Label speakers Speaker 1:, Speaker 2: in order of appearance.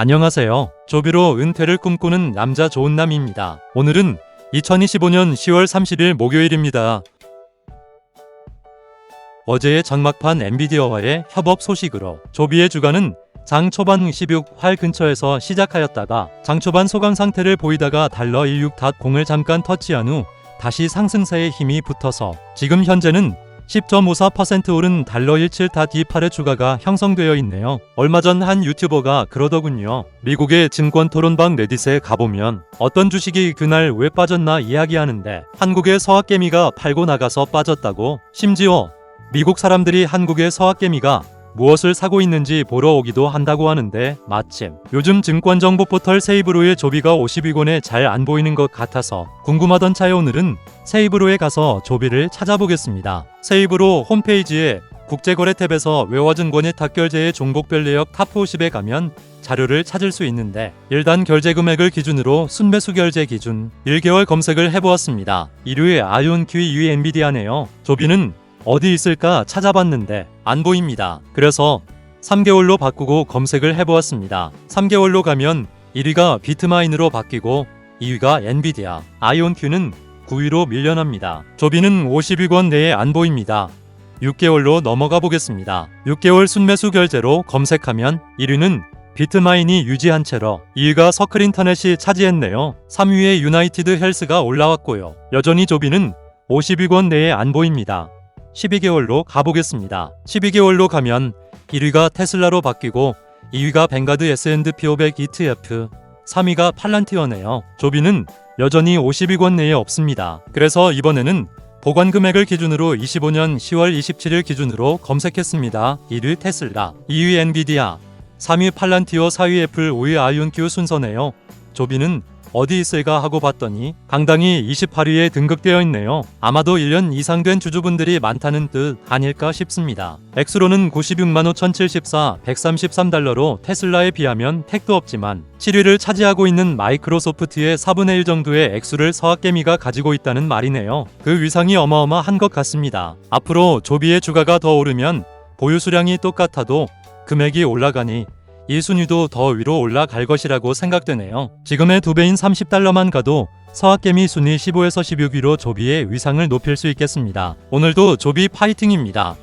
Speaker 1: 안녕하세요. 조비로 은퇴를 꿈꾸는 남자 좋은 남입니다. 오늘은 2025년 10월 30일 목요일입니다. 어제의 장막판 엔비디아와의 협업 소식으로 조비의 주가는 장 초반 16활 근처에서 시작하였다가 장 초반 소강 상태를 보이다가 달러 16.0을 잠깐 터치한 후 다시 상승세에 힘이 붙어서 지금 현재는 10.54% 오른 달러 17.28의 주가가 형성되어 있네요. 얼마 전 한 유튜버가 그러더군요. 미국의 증권 토론방 레딧에 가보면 어떤 주식이 그날 왜 빠졌나 이야기하는데 한국의 서학개미가 팔고 나가서 빠졌다고 심지어 미국 사람들이 한국의 서학개미가 무엇을 사고 있는지 보러 오기도 한다고 하는데 마침 요즘 증권 정보 포털 세이브로의 조비가 52권에 잘 안 보이는 것 같아서 궁금하던 차에 오늘은 세이브로에 가서 조비를 찾아보겠습니다. 세이브로 홈페이지에 국제거래 탭에서 외화증권의 탁결제의 종목별 내역 탑50에 가면 자료를 찾을 수 있는데 일단 결제 금액을 기준으로 순매수 결제 기준 1개월 검색을 해보았습니다. 1위의 아이온 QE 엔비디아네요. 조비는 어디 있을까 찾아봤는데 안 보입니다. 그래서 3개월로 바꾸고 검색을 해보았습니다. 3개월로 가면 1위가 비트마인으로 바뀌고 2위가 엔비디아, 아이온큐는 9위로 밀려납니다. 조비는 52권 내에 안 보입니다. 6개월로 넘어가 보겠습니다. 6개월 순매수 결제로 검색하면 1위는 비트마인이 유지한 채로 2위가 서클인터넷이 차지했네요. 3위에 유나이티드 헬스가 올라왔고요. 여전히 조비는 52권 내에 안 보입니다. 12개월로 가보겠습니다. 12개월로 가면 1위가 테슬라로 바뀌고 2위가 뱅가드 S&P 500 ETF, 3위가 팔란티어네요. 조비는 여전히 52권 내에 없습니다. 그래서 이번에는 보관 금액을 기준으로 25년 10월 27일 기준으로 검색했습니다. 1위 테슬라, 2위 엔비디아, 3위 팔란티어, 4위 애플, 5위 아이온큐 순서네요. 조비는 어디 있을까 하고 봤더니 강당이 28위에 등극되어 있네요. 아마도 1년 이상 된 주주분들이 많다는 뜻 아닐까 싶습니다. 액수로는 96만 5,074, 133달러로 테슬라에 비하면 택도 없지만 7위를 차지하고 있는 마이크로소프트의 4분의 1 정도의 액수를 서학개미가 가지고 있다는 말이네요. 그 위상이 어마어마한 것 같습니다. 앞으로 조비의 주가가 더 오르면 보유 수량이 똑같아도 금액이 올라가니 이 순위도 더 위로 올라갈 것이라고 생각되네요. 지금의 두 배인 30달러만 가도 서학개미 순위 15에서 16위로 조비의 위상을 높일 수 있겠습니다. 오늘도 조비 파이팅입니다.